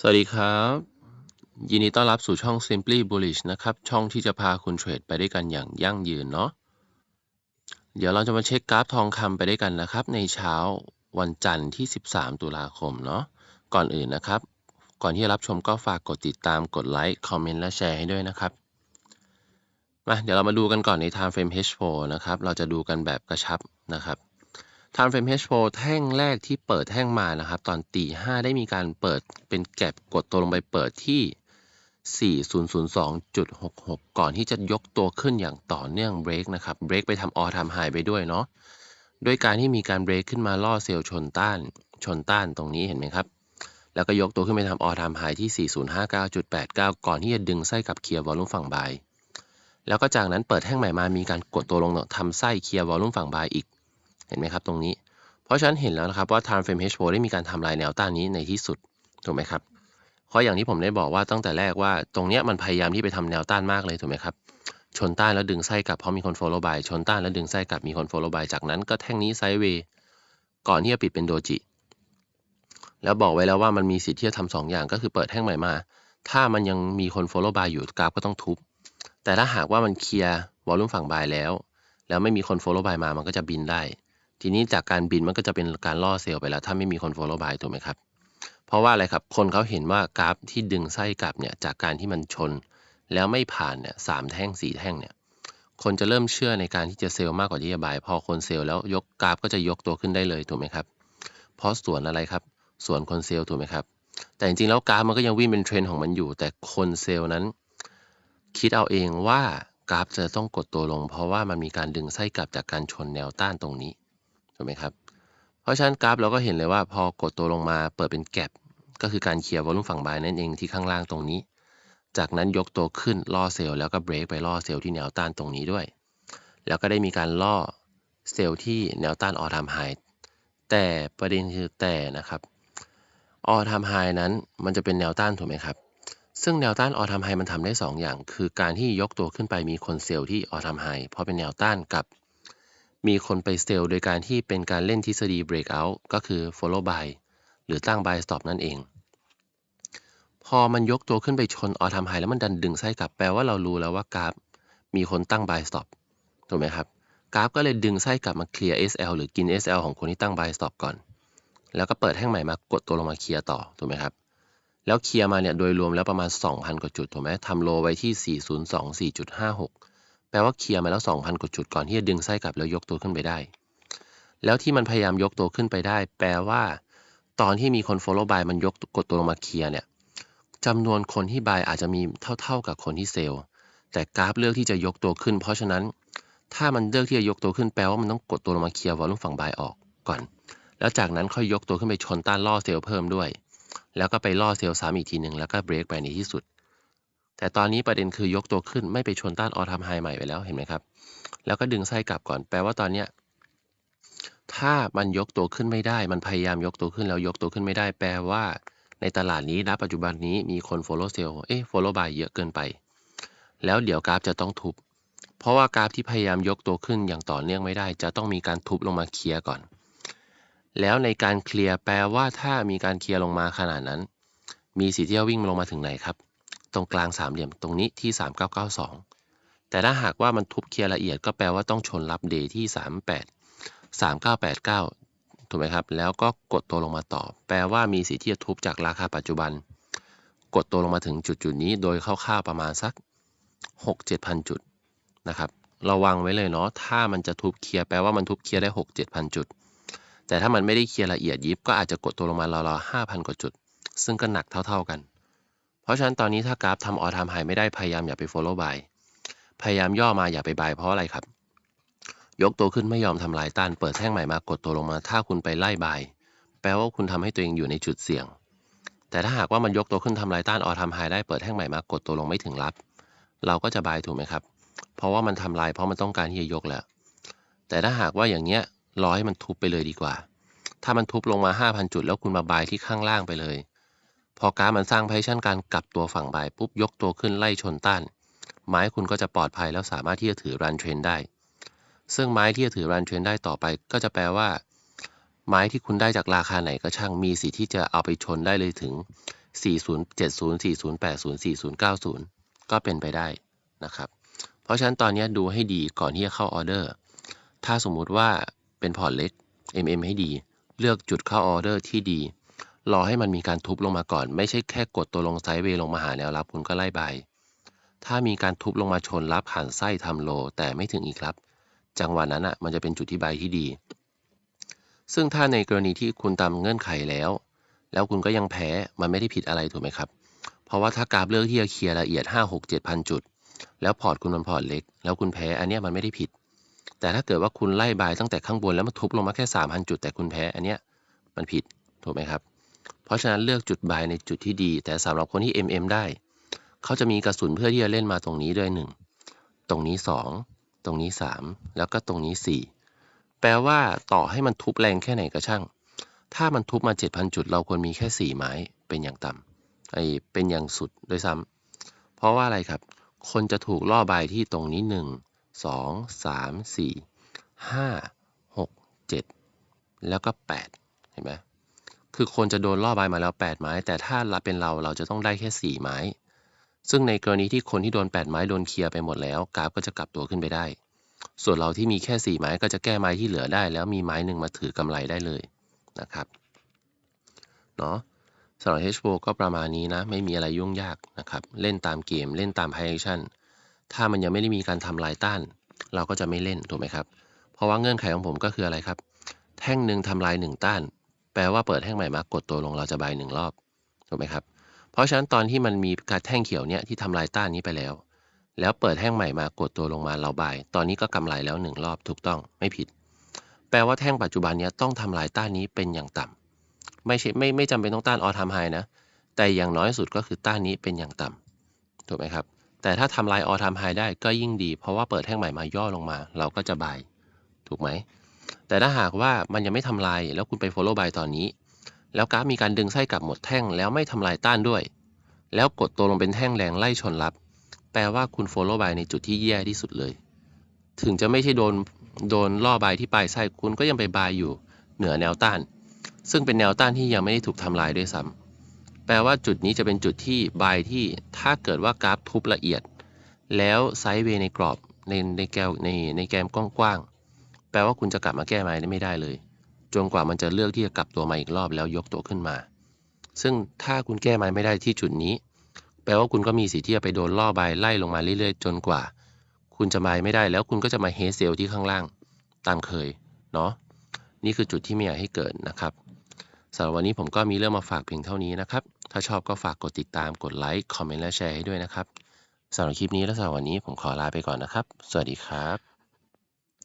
สวัสดีครับ ยินดีต้อนรับสู่ช่อง Simply Bullish นะครับ ช่องที่จะพาคุณเทรดไปด้วยกันอย่างยั่งยืนเนาะเดี๋ยวเราจะมาเช็คกราฟทองคำไปด้วยกันนะครับ ในเช้าวันจันทร์ที่ 13 ตุลาคมเนาะก่อนอื่นนะครับ ก่อนที่จะรับชมก็ฝากกดติดตามกดไลค์คอมเมนต์และแชร์ให้ด้วยนะครับมาเดี๋ยวเรามาดูกันก่อนใน Time Frame H4 นะครับ เราจะดูกันแบบกระชับนะครับ Time Frame H4 แท่งแรกที่เปิดแท่งมานะครับ ตอนตีห้าได้มีการเปิดเป็นแก็บกดตัวลงไปเปิดที่ 4002.66 ก่อนที่จะยกตัวขึ้นอย่างต่อเนื่องเบรกนะครับเบรกไปทำออทำไฮไปด้วยเนาะด้วยการที่มีการเบรกขึ้นมาล่อเซลล์ชนต้านชนต้านตรงนี้เห็นไหมครับ แล้วก็ยกตัวขึ้นไปทำออทำไฮที่ 4059.89 ก่อนที่จะดึงไส้กับเคลียร์วอลลุ่มฝั่งบายแล้วก็จากนั้นเปิดแท่งใหม่มามีการกดตัวลงทำไส้เคลียร์วอลลุ่มฝั่งบายอีก เห็นไหมครับตรงนี้ เพราะฉะนั้นเห็นแล้วนะครับว่า time frame H4 ได้มีการทำลายแนวต้านนี้ในที่สุดถูกไหมครับเพราะอย่างที่ผมได้บอกว่าตั้งแต่แรกว่า ตรงเนี้ยมันพยายามที่ไปทำแนวต้านมากเลยถูกไหมครับชนต้านแล้วดึงไส้กลับเพราะมีคน follow by ชนต้านแล้วดึงไส้กลับมีคน follow by จากนั้นก็แท่งนี้ไซด์เวย์ก่อนที่จะปิดเป็นโดจิแล้วบอกไว้แล้วว่ามันมีสิทธิ์ที่จะทำสองอย่างก็คือเปิดแท่งใหม่มา ถ้ามันยังมีคน follow by อยู่กราฟก็ต้องทุบ แต่ถ้าหากว่ามันเคลียร์วอลลุ่มฝั่งบายแล้ว แล้วไม่มีคน follow by มามันก็จะบินได้ ทีนี้จากการบินมันก็จะเป็นการล่อเซลล์ไปแล้ว ถ้าไม่มีคน follow by ถูกไหมครับ เพราะว่าอะไรครับ คนเขาเห็นว่ากราฟที่ดึงไส้กลับเนี่ยจากการที่มันชน แล้วไม่ผ่านเนี่ยสามแท่งสี่แท่งเนี่ยคนจะเริ่มเชื่อในการที่จะเซลล์มากกว่าที่จะบาย พอคนเซลล์แล้วยกกราฟก็จะยกตัวขึ้นได้เลยถูกไหมครับเพราะส่วนอะไรครับ ส่วนคนเซลล์ถูกไหมครับ แต่จริงๆแล้วกราฟมันก็ยังวิ่งเป็นเทรนของมันอยู่ แต่คนเซลล์นั้น คิดเอาเองว่ากราฟจะต้องกดตัวลง เพราะว่ามันมีการดึงไส้กลับจากการชนแนวต้านตรงนี้ ถูกไหมครับ เพราะฉะนั้นกราฟเราก็เห็นเลยว่าพอกดตัวลงมาเปิดเป็นแก็บก็คือการเคลียร์วอลุ่มฝั่งบายนั่นเองที่ข้างล่างตรงนี้ จากนั้นยกตัวขึ้นล่อเซลล์แล้วก็เบรกไปล่อเซลล์ที่แนวต้านตรงนี้ด้วย แล้วก็ได้มีการล่อเซลล์ที่แนวต้านออทามไฮแต่ประเด็นคือแต่นะครับออทามไฮนั้นมันจะเป็นแนวต้านถูกไหมครับ ซึ่งแนวต้านออทามไฮมันทำได้ 2 อย่าง คือการที่ยกตัวขึ้นไปมีคนเซลล์ที่ออทามไฮเพราะเป็นแนวต้านกับ มีคนไปเซลล์โดยการที่เป็นการเล่นทฤษฎี breakout ก็คือ follow by หรือตั้ง buy stop นั่นเอง พอมันยกตัวขึ้นไปชนออทามไฮแล้วมันดันดึงไส้กลับแปลว่าเรารู้แล้วว่ากราฟ มีคนตั้ง buy stop ถูกไหมครับ กราฟก็เลยดึงไส้กลับมาเคลียร์ SL หรือกิน SL ของคนที่ตั้ง buy stop ก่อน แล้วก็เปิดแท่งใหม่มากดตัวลงมาเคลียร์ต่อถูกไหมครับแล้วเคลียร์มาเนี่ยโดยรวมแล้วประมาณ 2,000 กว่าจุดถูกไหมทำโลไว้ที่ 402.4.56 แปลว่าเคลียร์มาแล้ว 2,000 กว่าจุดก่อนที่จะดึงไส้กลับแล้วยกตัวขึ้นไปได้ แล้วที่มันพยายามยกตัวขึ้นไปได้ แปลว่า ตอนที่มีคน follow by มันยกกดตัวลงมาเคลียร์เนี่ยจำนวนคนที่ buy อาจจะมีเท่า ๆกับคนที่เซลล์แต่กราฟเลือกที่จะยกตัวขึ้น เพราะฉะนั้น ถ้ามันเลือกที่จะยกตัวขึ้นแปลว่ามันต้องกดตัวลงมาเคลียร์วอลลุ่มฝั่ง buy ออกก่อน แล้วจากนั้นค่อยยกตัวขึ้นไปชนต้านล่อเซลล์เพิ่มด้วย แล้วก็ไปล่อเซลล์ซ้ำอีกทีหนึ่งแล้วก็เบรกไปในที่สุด แต่ตอนนี้ประเด็นคือยกตัวขึ้นไม่ไปชนต้านออทามไฮใหม่ไปแล้วเห็นไหมครับ แล้วก็ดึงไส้กลับก่อนแปลว่าตอนเนี้ยถ้ามันยกตัวขึ้นไม่ได้ มันพยายามยกตัวขึ้นแล้วยกตัวขึ้นไม่ได้ แปลว่า ในตลาดนี้ณปัจจุบันนี้มีคน follow sell เอ๊ะ follow buy เยอะเกินไป แล้วเดี๋ยวกราฟจะต้องทุบ เพราะว่ากราฟที่พยายามยกตัวขึ้นอย่างต่อเนื่องไม่ได้ จะต้องมีการทุบลงมาเคลียร์ก่อน แล้วในการเคลียร์แปลว่าถ้ามีการเคลียร์ลงมาขนาดนั้น มีสิทธิ์ที่จะวิ่งลงมาถึงไหนครับ ตรงกลางสามเหลี่ยมตรงนี้ที่ 3992 แต่ถ้าหากว่ามันทุบเคลียร์ละเอียดก็แปลว่าต้องชนรับเดที่ 38 3989 ถูกไหมครับ แล้วก็กดตัวลงมาต่อ แปลว่ามีสิทธิ์ที่จะทุบจากราคาปัจจุบัน กดตัวลงมาถึงจุดจุดนี้โดยคร่าวๆประมาณสัก 6-7,000 จุดนะครับระวังไว้เลยเนาะ ถ้ามันจะทุบเคลียร์แปลว่ามันทุบเคลียร์ได้ 6-7,000 จุด แต่ถ้ามันไม่ได้เคลียร์ละเอียดยิบก็อาจจะกดตัวลงมาราวๆ5,000 กว่าจุด ซึ่งก็หนักเท่า ๆกัน เพราะฉะนั้นตอนนี้ถ้ากราฟทำออทามไฮไม่ได้พยายามอย่าไป follow buy พยายามย่อมาอย่าไป buy เพราะอะไรครับ ยกตัวขึ้นไม่ยอมทำลายต้านเปิดแท่งใหม่มากดตัวลงมา ถ้าคุณไปไล่ buy แปลว่าคุณทำให้ตัวเองอยู่ในจุดเสี่ยง แต่ถ้าหากว่ามันยกตัวขึ้นทำลายต้านออทามไฮได้เปิดแท่งใหม่มากดตัวลงไม่ถึงรับ เราก็จะ buy ถูกไหมครับ เพราะว่ามันทำลายเพราะมันต้องการที่จะยกแล้ว แต่ถ้าหากว่าอย่างเงี้ยรอให้มันทุบไปเลยดีกว่า ถ้ามันทุบลงมา 5,000 จุด แล้วคุณมาบายที่ข้างล่างไปเลย พอกราฟมันสร้างไพชั่นการกลับตัวฝั่งบายปุ๊บยกตัวขึ้นไล่ชนต้าน ไม้คุณก็จะปลอดภัยแล้วสามารถที่จะถือรันเทรนได้ ซึ่งไม้ที่จะถือรันเทรนได้ต่อไป ก็จะแปลว่า ไม้ที่คุณได้จากราคาไหนก็ช่างมีสิทธิ์ที่จะเอาไปชนได้เลยถึง 4070 4080 4090 ก็เป็นไปได้นะครับ เพราะฉะนั้นตอนนี้ดูให้ดีก่อนที่จะเข้าออเดอร์ ถ้าสมมุติว่าเป็นพอร์ตเล็ก MM ให้ดี เลือกจุดเข้าออเดอร์ที่ดี รอให้มันมีการทุบลงมาก่อน ไม่ใช่แค่กดตัวลงไซด์เวย์ลงมาหาแนวรับคุณก็ไล่ใบ ถ้ามีการทุบลงมาชนรับหันไส้ทำโล แต่ไม่ถึงอีกครับ จังหวะนั้นอะมันจะเป็นจุดที่ใบที่ดี ซึ่งถ้าในกรณีที่คุณตามเงื่อนไขแล้ว แล้วคุณก็ยังแพ้มันไม่ได้ผิดอะไรถูกไหมครับ เพราะว่าถ้ากราฟเลือกที่จะเคลียร์ละเอียด 5 6 7พันจุด แล้วพอร์ตคุณมันพอร์ตเล็ก แล้วคุณแพ้อันเนี้ยมันไม่ได้ผิด แต่ถ้าเกิดว่าคุณไล่บายตั้งแต่ข้างบนแล้วมาทุบลงมาแค่3,000จุดแต่คุณแพ้อันเนี้ยมันผิดถูกไหมครับ เพราะฉะนั้นเลือกจุดบายในจุดที่ดี แต่สำหรับคนที่ MM ได้ เขาจะมีกระสุนเพื่อที่จะเล่นมาตรงนี้ด้วย 1 ตรงนี้ 2 ตรงนี้ 3 แล้วก็ตรงนี้ 4 แปลว่าต่อให้มันทุบแรงแค่ไหนก็ช่าง ถ้ามันทุบมา 7,000 จุด เราควรมีแค่ 4 ไม้เป็นอย่างต่ำไอเป็นอย่างสุดด้วยซ้ำเพราะว่าอะไรครับ คนจะถูกล่อบายที่ตรงนี้ 1 2 3 4 5 6 7 แล้วก็ 8 เห็นไหม คือคนจะโดนล่อบมาแล้ว 8 ไม้ แต่ถ้าเราเป็นเราเราจะต้องได้แค่ 4 ไม้ ซึ่งในกรณีที่คนที่โดน 8 ไม้โดนเคลียร์ไปหมดแล้วกราฟก็จะกลับตัวขึ้นไปได้ ส่วนเราที่มีแค่ 4 ไม้ก็จะแก้ไม้ที่เหลือได้ แล้วมีไม้หนึ่งมาถือกำไรได้เลยนะครับเนาะสำหรับ h 4 ก็ประมาณนี้นะ ไม่มีอะไรยุ่งยากนะครับ เล่นตามเกมเล่นตาม high action ถ้ามันยังไม่ได้มีการทำลายต้าน เราก็จะไม่เล่นถูกไหมครับ เพราะว่าเงื่อนไขของผมก็คืออะไรครับ แท่งหนึ่งทำลายหนึ่งต้าน แปลว่าเปิดแท่งใหม่มากดตัวลงเราจะบายหนึ่งรอบถูกไหมครับ เพราะฉะนั้นตอนที่มันมีการแท่งเขียวเนี่ยที่ทำลายต้านนี้ไปแล้ว แล้วเปิดแท่งใหม่มากดตัวลงมาเราบาย ตอนนี้ก็กำไรแล้วหนึ่งรอบถูกต้องไม่ผิด แปลว่าแท่งปัจจุบันเนี้ยต้องทำลายต้านนี้เป็นอย่างต่ำไม่ใช่ไม่ไม่จำเป็นต้องต้านออทามไฮนะ แต่อย่างน้อยสุดก็คือต้านนี้เป็นอย่างต่ำถูกไหมครับ แต่ถ้าทำลายออทามไฮได้ก็ยิ่งดี เพราะว่าเปิดแท่งใหม่มาย่อลงมา เราก็จะบาย ถูกไหม แต่ถ้าหากว่ามันยังไม่ทำลาย แล้วคุณไป follow by ตอนนี้ แล้วกราฟมีการดึงไส้กลับหมดแท่ง แล้วไม่ทำลายต้านด้วย แล้วกดตัวลงเป็นแท่งแรงไล่ชนรับ แปลว่าคุณ follow by ในจุดที่แย่ที่สุดเลย ถึงจะไม่ใช่โดนโดนล่อบายที่ปลายไส้คุณก็ยังไปบายอยู่เหนือแนวต้าน ซึ่งเป็นแนวต้านที่ยังไม่ได้ถูกทำลายด้วยซ้ำแปลว่าจุดนี้จะเป็นจุดที่บายที่ถ้าเกิดว่ากราฟทุบละเอียด แล้วไซด์เวย์ในกรอบในในแกวในในแกมกว้างๆ ลว่าคุณจะกลับมาแก้ไม้ได้ไม่ได้เลยจนกว่ามันจะเลือกที่จะกลับตัวมาอีกรอบแล้วยกตัวขึ้นมา ซึ่งถ้าคุณแก้ไม้ไม่ได้ที่จุดนี้ แปลว่าคุณก็มีสิทธิ์ที่จะไปโดนล่อใบไล่ลงมาเรื่อยๆ จนกว่า คุณจะบายไม่ได้แล้วคุณก็จะมาเฮเซลที่ข้างล่าง ตามเคยเนาะนี่คือจุดที่ไม่อยากให้เกิดนะครับสำหรับวันนี้ผมก็มีเรื่องมาฝากเพียงเท่านี้นะครับ ถ้าชอบก็ฝากกดติดตามกดไลค์คอมเมนต์และแชร์ให้ด้วยนะครับสำหรับคลิปนี้และสำหรับวันนี้ผมขอลาไปก่อนนะครับ สวัสดีครับ